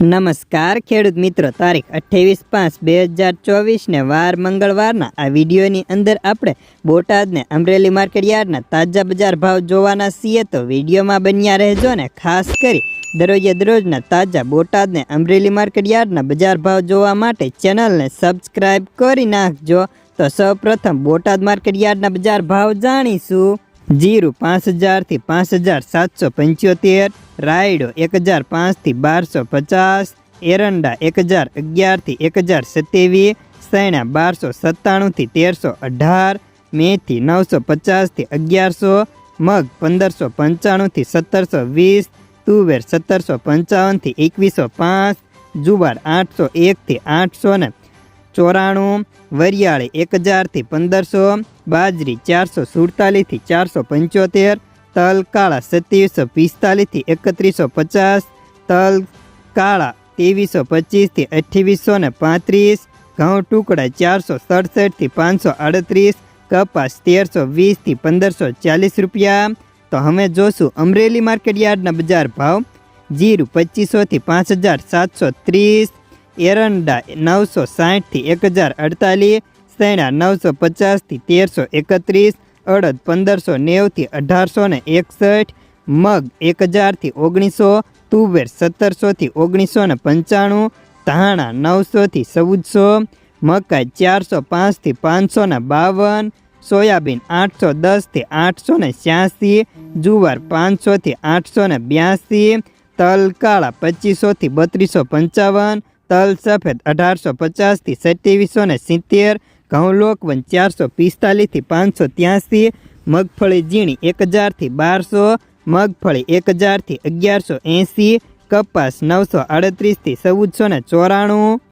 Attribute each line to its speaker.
Speaker 1: નમસ્કાર, ખેડૂત મિત્રો. તારીખ અઠ્ઠાવીસ પાંચ બે હજાર ચોવીસને વાર મંગળવારના આ વિડીયોની અંદર આપણે બોટાદને અમરેલી માર્કેટ યાર્ડના તાજા બજાર ભાવ જોવાના છીએ. તો વિડીયોમાં બન્યા રહેજો ને ખાસ કરી દરરોજે દરરોજના તાજા બોટાદને અમરેલી માર્કેટ યાર્ડના બજાર ભાવ જોવા માટે ચેનલને સબસ્ક્રાઈબ કરી નાખજો. તો સૌપ્રથમ બોટાદ માર્કેટ યાર્ડના બજાર ભાવ જાણીશું. જીરું પાંચ હજારથી પાંચ હજાર સાતસો પંચોતેર, રાયડો એક હજાર પાંચથી બારસો પચાસ, એરંડા એક હજાર અગિયારથી એક હજાર સત્યાવીસ, સૈણા બારસો સત્તાણુંથી તેરસો અઢાર, મેથી નવસો પચાસથી અગિયારસો, મગ પંદરસો પંચાણુંથી સત્તરસો વીસ, તુવેર સત્તરસો પંચાવનથી એકવીસો પાંચ, જુવાર આઠસો એકથી આઠસો ને ચોરાણું, વરિયાળી એક હજારથી પંદરસો, બાજરી ચારસો સુડતાલીસથી ચારસો પંચોતેર, તલ કાળા સત્યાવીસો પિસ્તાલીસથી એકત્રીસો પચાસ, તલ કાળા ત્રેવીસો પચીસથી અઠ્યાવીસો ને પાંત્રીસ, ઘઉં ટુકડા ચારસો સડસઠથી પાંચસો આડત્રીસ, કપાસ તેરસો વીસથી પંદરસો ચાલીસ રૂપિયા. તો હવે જોશું અમરેલી માર્કેટ યાર્ડના બજાર ભાવ. જીરું પચીસોથી પાંચ હજાર સાતસો ત્રીસ એરંડા નવસો સાઠથી એક હજાર અડતાલીસ, સૈણા નવસો પચાસથી તેરસો એકત્રીસ, અડદ પંદરસો નેવથી અઢારસો ને એકસઠ, મગ એક હજારથી ઓગણીસો, તુવેર સત્તરસોથી ઓગણીસો ને પંચાણું, ધાણા નવસોથી ચૌદસો, મકાઈ ચારસો પાંચથી પાંચસો ને બાવન, સોયાબીન આઠસો દસથી આઠસો ને છ્યાસી, જુવાર પાંચસોથી આઠસો ને બ્યાસી તલ કાળા પચીસોથી બત્રીસો પંચાવન તલ સફેદ અઢારસો પચાસથી સત્યાવીસો ને સિત્તેર, ઘઉં લોકવન ચારસો પિસ્તાલીસથી પાંચસો ત્યાંસી, મગફળી ઝીણી એક હજારથી બારસો, મગફળી એક હજારથી અગિયારસો એંસી, કપાસ નવસો આડત્રીસથી ચૌદસો ને ચોરાણું.